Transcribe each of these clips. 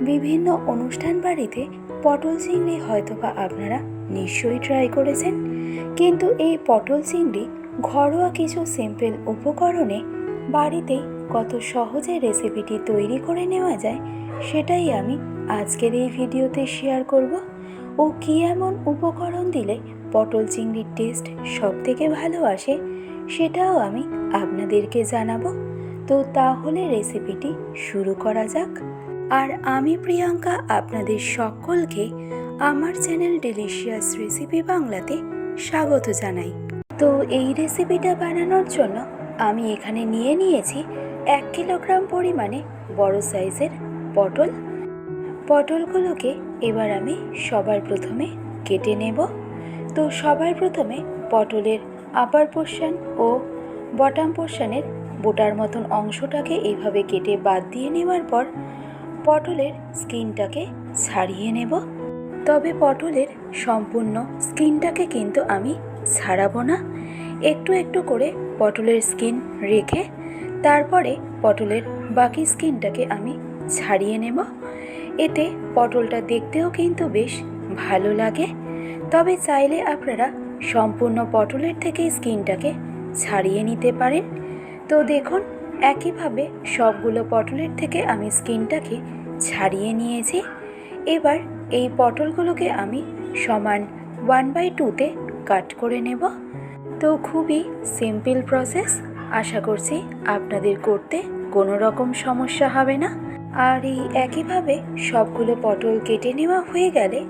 বিভিন্ন অনুষ্ঠান বাড়িতে পটল চিংড়ি হয়তোবা আপনারা নিশ্চয়ই ট্রাই করেছেন। কিন্তু এই পটল চিংড়ি ঘরোয়া কিছু সিম্পল উপকরণে বাড়িতেই কত সহজে রেসিপিটি তৈরি করে নেওয়া যায়, সেটাই আমি আজকের এই ভিডিওতে শেয়ার করব। ও কী এমন উপকরণ দিলে পটল চিংড়ির টেস্ট সব থেকে ভালো আসে, সেটাও আমি আপনাদেরকে জানাব। তো তাহলে রেসিপিটি শুরু করা যাক। আর আমি প্রিয়াঙ্কা আপনাদের সকলকে আমার চ্যানেল ডেলিশিয়াস রেসিপি বাংলাতে স্বাগত জানাই। তো এই রেসিপিটা বানানোর জন্য আমি এখানে নিয়ে নিয়েছি এক কিলোগ্রাম পরিমাণে বড় সাইজের পটল। পটলগুলোকে এবার আমি সবার প্রথমে কেটে নেব। তো সবার প্রথমে পটলের আপার পোর্শন ও বটাম পোর্শানের বোটার মতন অংশটাকে এইভাবে কেটে বাদ দিয়ে নেওয়ার পর পটলের স্কিনটাকে ছাড়িয়ে নেব। তবে পটলের সম্পূর্ণ স্কিনটাকে কিন্তু আমি ছাড়াবো না। একটু একটু করে পটলের স্কিন রেখে তারপরে পটলের বাকি স্কিনটাকে আমি ছাড়িয়ে নেব। এতে পটলটা দেখতেও কিন্তু বেশ ভালো লাগে। তবে চাইলে আপনারা সম্পূর্ণ পটলের থেকে স্কিনটাকে ছাড়িয়ে নিতে পারেন। তো দেখুন একইভাবে সবগুলো পটলের থেকে আমি স্কিনটাকে ছাড়িয়ে নিয়েছি। এবার এই পটলগুলোকে আমি সমান ওয়ান বাই টুতে কাট করে নেব। তো খুবই সিম্পল প্রসেস আশা করছি আপনাদের করতে কোনো রকম সমস্যা হবে না। আর এই একইভাবে সবগুলো পটল কেটে নেওয়া হয়ে গেলে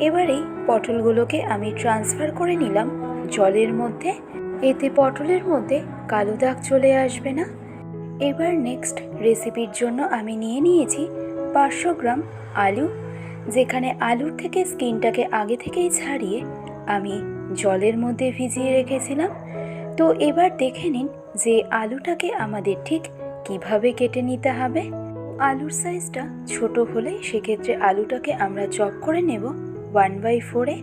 এবার এই পটলগুলোকে আমি ট্রান্সফার করে নিলাম জলের মধ্যে। এতে পটলের মধ্যে কালো দাগ চলে আসবে না। এবার নেক্সট রেসিপির জন্য আমি নিয়ে নিয়েছি পাঁচশো গ্রাম আলু, যেখানে আলুর থেকে স্কিনটাকে আগে থেকেই ছাড়িয়ে আমি জলের মধ্যে ভিজিয়ে রেখেছিলাম। তো এবার দেখে নিন যে আলুটাকে আমাদের ঠিক কীভাবে কেটে নিতে হবে। আলুর সাইজটা ছোট হলে সেক্ষেত্রে আলুটাকে আমরা চপ করে নেব ওয়ান বাই ফোরে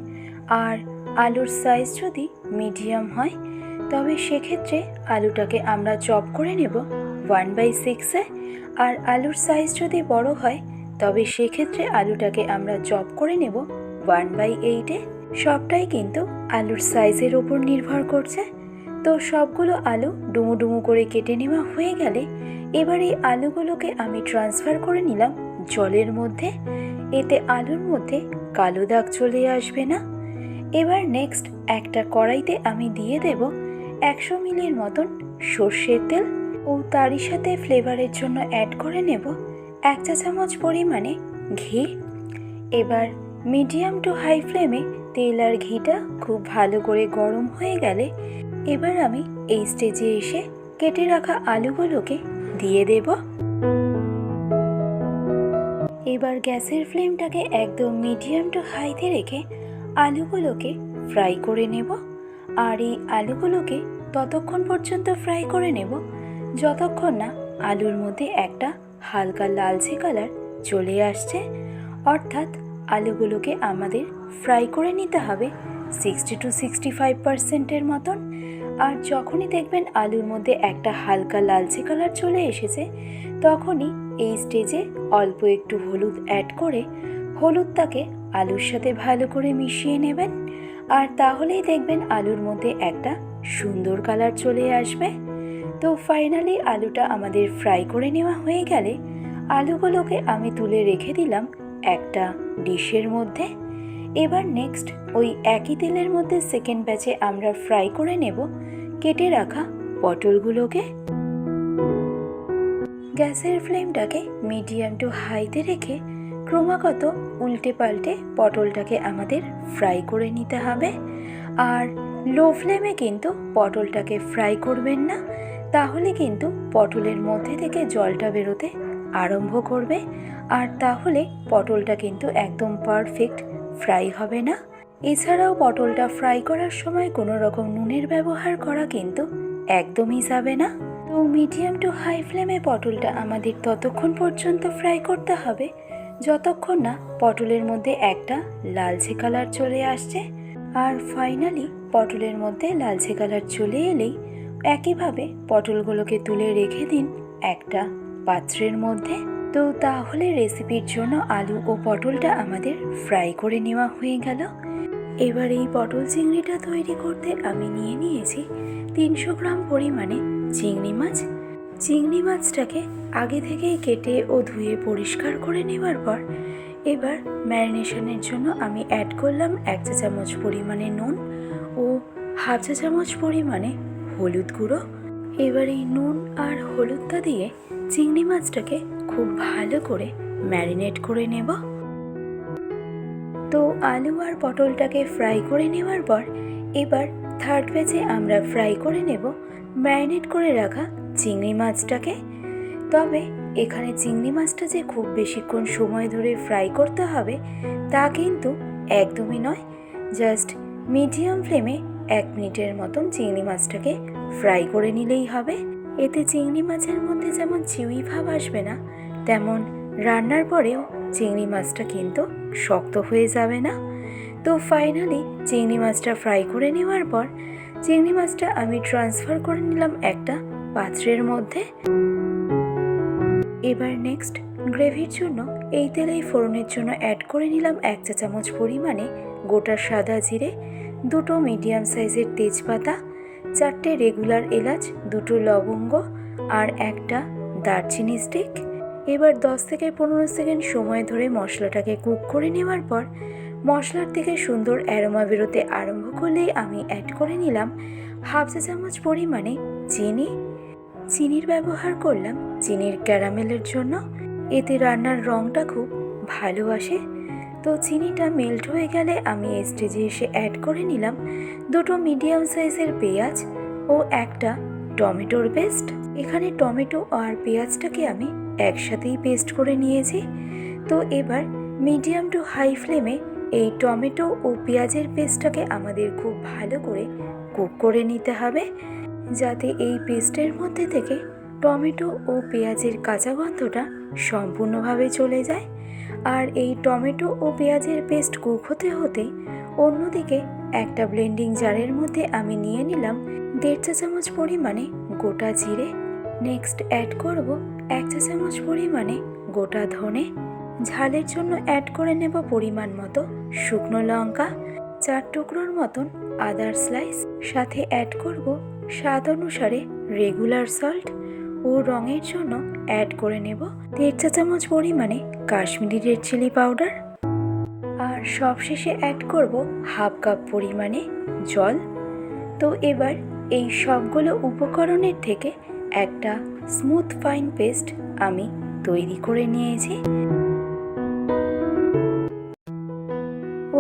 আর আলুর সাইজ যদি মিডিয়াম হয়, তবে সেক্ষেত্রে আলুটাকে আমরা চপ করে নেব ওয়ান বাই সিক্সে, আর আলুর সাইজ যদি বড় হয়, তবে সেক্ষেত্রে আলুটাকে আমরা চপ করে নেব ওয়ান বাই এইটে সবটাই কিন্তু আলুর সাইজের ওপর নির্ভর করছে। তো সবগুলো আলু ডুমু ডুমু করে কেটে নেওয়া হয়ে গেলে, এবার এই আলুগুলোকে আমি ট্রান্সফার করে নিলাম জলের মধ্যে। এতে আলুর মধ্যে কালো দাগ চলে আসবে না। এবার নেক্সট একটা কড়াইতে আমি দিয়ে দেব একশো মিলির মতন সর্ষের তেল ও তারই সাথে ফ্লেভারের জন্য অ্যাড করে নেব এক চা চামচ পরিমাণে ঘি। এবার মিডিয়াম টু হাই ফ্লেমে তেল আর ঘিটা খুব ভালো করে গরম হয়ে গেলে এবার আমি এই স্টেজে এসে কেটে রাখা আলুগুলোকে দিয়ে দেব। এবার গ্যাসের ফ্লেমটাকে একদম মিডিয়াম টু হাইতে রেখে আলুগুলোকে ফ্রাই করে নেব। আর এই আলুগুলোকে ততক্ষণ পর্যন্ত ফ্রাই করে নেব। যতক্ষণ না আলুর মধ্যে একটা হালকা লালচে কালার চলে আসছে, অর্থাৎ আলুগুলোকে আমাদের ফ্রাই করে নিতে হবে সিক্সটি টু সিক্সটি ফাইভ পার্সেন্টের মতন। আর যখনই দেখবেন আলুর মধ্যে একটা হালকা লালচে কালার চলে এসেছে, তখনই এই স্টেজে অল্প একটু হলুদ অ্যাড করে হলুদটাকে আলুর সাথে ভালো করে মিশিয়ে নেবেন। আর তাহলেই দেখবেন আলুর মধ্যে একটা সুন্দর কালার চলে আসবে। তো ফাইনালি আলুটা আমাদের ফ্রাই করে নেওয়া হয়ে গেলে আলুগুলোকে আমি তুলে রেখে দিলাম একটা ডিশের মধ্যে। এবার নেক্সট ওই একই তেলের মধ্যে সেকেন্ড ব্যাচে আমরা ফ্রাই করে নেব কেটে রাখা পটলগুলোকে। গ্যাসের ফ্লেমটাকে মিডিয়াম টু হাইতে রেখে ক্রমাগত উল্টে পাল্টে পটলটাকে আমাদের ফ্রাই করে নিতে হবে। আর লো ফ্লেমে কিন্তু পটলটাকে ফ্রাই করবেন না। তাহলে কিন্তু পটলের মধ্যে থেকে জলটা বেরোতে আরম্ভ করবে। আর তাহলে পটলটা কিন্তু একদম পারফেক্ট ফ্রাই হবে না। এছাড়াও পটলটা ফ্রাই করার সময় কোনো রকম নুনের ব্যবহার করা কিন্তু একদমই যাবে না। তো মিডিয়াম টু হাই ফ্লেমে পটলটা আমাদের ততক্ষণ পর্যন্ত ফ্রাই করতে হবে। যতক্ষণ না পটলের মধ্যে একটা লালচে কালার চলে আসছে। আর ফাইনালি পটলের মধ্যে লালচে কালার চলে এলেই একইভাবে পটলগুলোকে তুলে রেখে দিন একটা পাত্রের মধ্যে। তো তাহলে রেসিপির জন্য আলু ও পটলটা আমাদের ফ্রাই করে নেওয়া হয়ে গেল। এবার এই পটল চিংড়িটা তৈরি করতে আমি নিয়ে নিয়েছি তিনশো গ্রাম পরিমাণে চিংড়ি মাছ। চিংড়ি মাছটাকে আগে থেকেই কেটে ও ধুয়ে পরিষ্কার করে নেবার পর এবার ম্যারিনেশনের জন্য আমি অ্যাড করলাম এক চা চামচ পরিমাণে নুন ও হাফ চা চামচ পরিমাণে হলুদ গুঁড়ো, এবার এই নুন আর হলুদটা দিয়ে চিংড়ি মাছটাকে খুব ভালো করে ম্যারিনেট করে নেব। তো আলু আর পটলটাকে ফ্রাই করে নেওয়ার পর এবার থার্ড পেজে আমরা ফ্রাই করে নেব ম্যারিনেট করে রাখা চিংড়ি মাছটাকে। তবে এখানে চিংড়ি মাছটা যে খুব বেশিক্ষণ সময় ধরে ফ্রাই করতে হবে তা কিন্তু একদমই নয়। জাস্ট মিডিয়াম ফ্লেমে এক মিনিটের মতন চিংড়ি মাছটাকে ফ্রাই করে নিলেই হবে। এতে চিংড়ি মাছের মধ্যে যেমন চিউই ভাব আসবে না, তেমন রান্নার পরেও চিংড়ি মাছটা কিন্তু শক্ত হয়ে যাবে না। তো ফাইনালি চিংড়ি মাছটা ফ্রাই করে নেওয়ার পর চিংড়ি মাছটা আমি ট্রান্সফার করে নিলাম একটা পাত্রের মধ্যে। এবার নেক্সট গ্রেভির জন্য এই তেলেই ফোড়নের জন্য অ্যাড করে নিলাম এক চা চামচ পরিমাণে গোটা সাদা জিরে দুটো মিডিয়াম সাইজের তেজপাতা, চারটে রেগুলার এলাচ, দুটো লবঙ্গ আর একটা দারচিনি স্টিক। এবার দশ থেকে পনেরো সেকেন্ড সময় ধরে মশলাটাকে কুক করে নেওয়ার পর, মশলার থেকে সুন্দর অ্যারোমা বেরোতে আরম্ভ করলেই আমি অ্যাড করে নিলাম হাফ চা চামচ পরিমাণে চিনি। চিনির ব্যবহার করলাম চিনির ক্যারামেলের জন্য। এতে রান্নার রঙটা খুব ভালো আসে। তো চিনিটা মেল্ট হয়ে গেলে আমি স্টেজে এসে অ্যাড করে নিলাম দুটো মিডিয়াম সাইজের পেঁয়াজ ও একটা টমেটোর পেস্ট এখানে টমেটো আর পেঁয়াজটাকে আমি একসাথেই পেস্ট করে নিয়েছি। তো এবার মিডিয়াম টু হাই ফ্লেমে এই টমেটো ও পেঁয়াজের পেস্টটাকে আমাদের খুব ভালো করে কুক করে নিতে হবে। যাতে এই পেস্টের মধ্যে থেকে টমেটো ও পেঁয়াজের কাঁচা গন্ধটা সম্পূর্ণভাবে চলে যায়। আর এই টমেটো ও পেঁয়াজের পেস্ট কুক হতে হতে অন্যদিকে একটা ব্লেন্ডিং জারের মধ্যে আমি নিয়ে নিলাম দেড় চা চামচ পরিমাণে গোটা জিরে। নেক্সট অ্যাড করব এক চা চামচ পরিমাণে গোটা ধনে। ঝালের জন্য অ্যাড করে নেব পরিমাণ মতো শুকনো লঙ্কা। চার টুকরোর মতন আদার স্লাইস। সাথে অ্যাড করব স্বাদ অনুসারে রেগুলার সল্ট। ও রঙের জন্য অ্যাড করে নেব দেড় চা চামচ পরিমাণে কাশ্মীরি রেড চিলি পাউডার আর সবশেষে অ্যাড করব হাফ কাপ পরিমাণে জল। তো এবার এই সবগুলো উপকরণের থেকে একটা স্মুথ ফাইন পেস্ট আমি তৈরি করে নিয়েছি।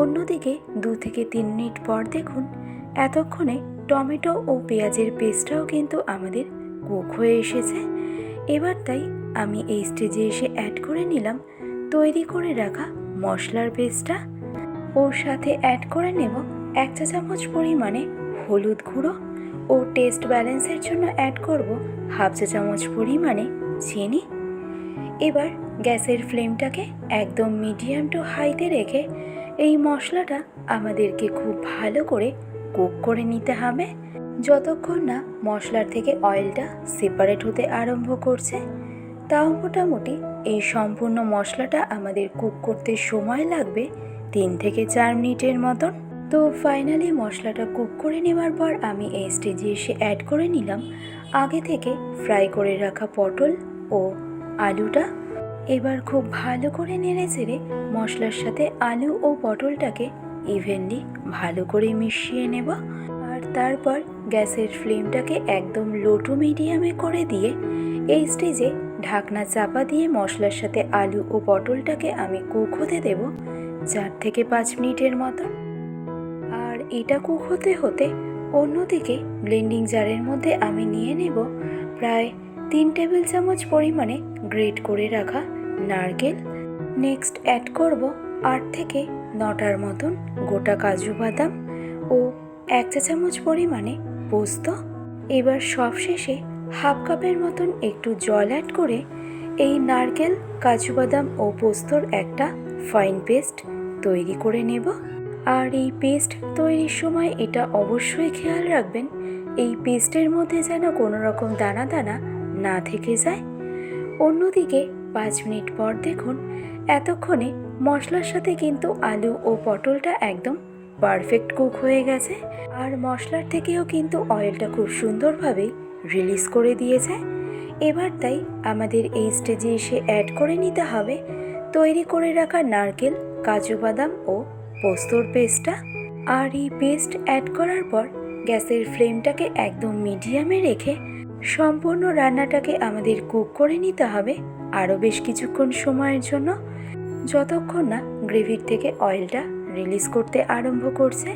অন্যদিকে দু থেকে তিন মিনিট পর দেখুন এতক্ষণে টমেটো ও পেঁয়াজের পেস্টটাও কিন্তু আমাদের কুক হয়ে এসেছে। এবার তাই আমি এই স্টেজে এসে অ্যাড করে নিলাম। তৈরি করে রাখা মশলার পেস্টটা ওর সাথে অ্যাড করে নেব এক চা চামচ পরিমাণে হলুদ গুঁড়ো। ও টেস্ট ব্যালেন্সের জন্য অ্যাড করব হাফ চা চামচ পরিমাণে চিনি। এবার গ্যাসের ফ্লেমটাকে একদম মিডিয়াম টু হাইতে রেখে এই মশলাটা আমাদেরকে খুব ভালো করে কুক করে নিতে হবে। যতক্ষণ না মশলার থেকে অয়েলটা সেপারেট হতে আরম্ভ করছে, তাও মোটামুটি এই সম্পূর্ণ মশলাটা আমাদের কুক করতে সময় লাগবে তিন থেকে চার মিনিটের মতন। তো ফাইনালি মশলাটা কুক করে নেওয়ার পর আমি এই স্টেজে এসে অ্যাড করে নিলাম আগে থেকে ফ্রাই করে রাখা পটল ও আলুটা। এবার খুব ভালো করে নেড়ে চেড়ে মশলার সাথে আলু ও পটলটাকে ইভেনলি ভালো করে মিশিয়ে নেব। তারপর গ্যাসের ফ্লেমটাকে একদম লো টু মিডিয়ামে করে দিয়ে এই স্টেজে ঢাকনা চাপা দিয়ে মশলার সাথে আলু ও পটলটাকে আমি কুক হতে দেব চার থেকে পাঁচ মিনিটের মতন। আর এটা কুক হতে হতে অন্যদিকে ব্লেন্ডিং জারের মধ্যে আমি নিয়ে নেব প্রায় তিন টেবিল চামচ পরিমাণে গ্রেট করে রাখা নারকেল। নেক্সট অ্যাড করব আট থেকে নটার মতন গোটা কাজু বাদাম ও এক চা চামচ পরিমাণে পোস্ত। এবার সবশেষে হাফ কাপের মতন একটু জল অ্যাড করে এই নারকেল, কাজু বাদাম ও পোস্তর একটা ফাইন পেস্ট তৈরি করে নেব। আর এই পেস্ট তৈরির সময় এটা অবশ্যই খেয়াল রাখবেন, এই পেস্টের মধ্যে যেন কোনো রকম দানা দানা না থেকে যায়। অন্যদিকে পাঁচ মিনিট পর দেখুন, এতক্ষণে মশলার সাথে কিন্তু আলু ও পটলটা একদম পারফেক্ট কুক হয়ে গেছে। আর মশলার থেকেও কিন্তু অয়েলটা খুব সুন্দরভাবেই রিলিজ করে দিয়েছে। এবার তাই আমাদের এই স্টেজে এসে অ্যাড করে নিতে হবে তৈরি করে রাখা নারকেল, কাজু বাদাম ও পোস্তর পেস্টটা আর এই পেস্ট অ্যাড করার পর গ্যাসের ফ্লেমটাকে একদম মিডিয়ামে রেখে সম্পূর্ণ রান্নাটাকে আমাদের কুক করে নিতে হবে আরও বেশ কিছুক্ষণ সময়ের জন্য। যতক্ষণ না গ্রেভির থেকে অয়েলটা রিলিজ করতে আরম্ভ করছে।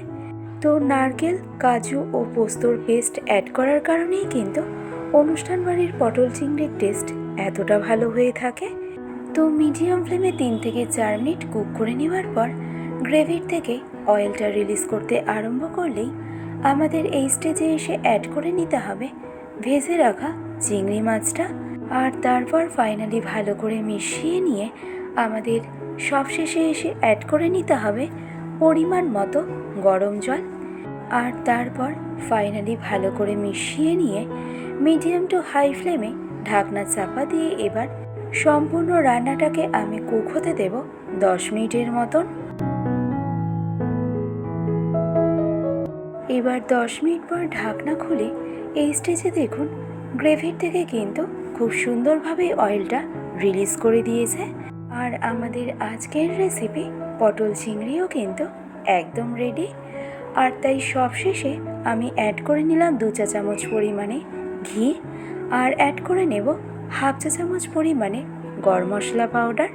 তো নারকেল, কাজু ও পোস্তর পেস্ট অ্যাড করার কারণেই কিন্তু অনুষ্ঠান বাড়ির পটল চিংড়ির টেস্ট এতটা ভালো হয়ে থাকে। তো মিডিয়াম ফ্লেমে তিন থেকে চার মিনিট কুক করে নেওয়ার পর গ্রেভির থেকে অয়েলটা রিলিজ করতে আরম্ভ করলেই আমাদের এই স্টেজে এসে অ্যাড করে নিতে হবে ভেজে রাখা চিংড়ি মাছটা। আর তারপর ফাইনালি ভালো করে মিশিয়ে নিয়ে আমাদের সবশেষে এসে অ্যাড করে নিতে হবে পরিমাণ মতো গরম জল আর তারপর ফাইনালি ভালো করে মিশিয়ে নিয়ে মিডিয়াম টু হাই ফ্লেমে ঢাকনা চাপা দিয়ে এবার সম্পূর্ণ রান্নাটাকে আমি কুক হতে দেব দশ মিনিটের মতন। এবার দশ মিনিট পর ঢাকনা খুলে এই স্টেজে দেখুন গ্রেভির থেকে কিন্তু খুব সুন্দরভাবে অয়েলটা রিলিজ করে দিয়েছে। আর আমাদের আজকের রেসিপি পটল চিংড়িও কিন্তু একদম রেডি আর তাই সবশেষে আমি অ্যাড করে নিলাম দু চা চামচ পরিমাণে ঘি আর অ্যাড করে নেব হাফ চা চামচ পরিমাণে গরম মশলা পাউডার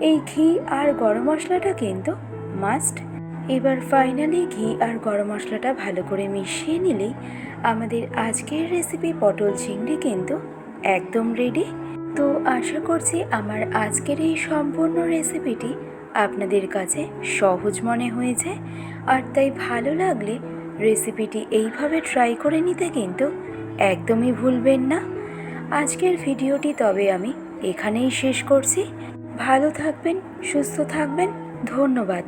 এই ঘি আর গরম মশলাটা কিন্তু মাস্ট এবার ফাইনালি ঘি আর গরম মশলাটা ভালো করে মিশিয়ে নিলেই আমাদের আজকের রেসিপি পটল চিংড়ি কিন্তু একদম রেডি তো আশা করছি আমার আজকের এই সম্পূর্ণ রেসিপিটি আপনাদের কাছে সহজ মনে হয়েছে। আর তাই ভালো লাগলে রেসিপিটি এইভাবে ট্রাই করে নিতে কিন্তু একদমই ভুলবেন না। আজকের ভিডিওটি তবে আমি এখানেই শেষ করছি। ভালো থাকবেন, সুস্থ থাকবেন, ধন্যবাদ।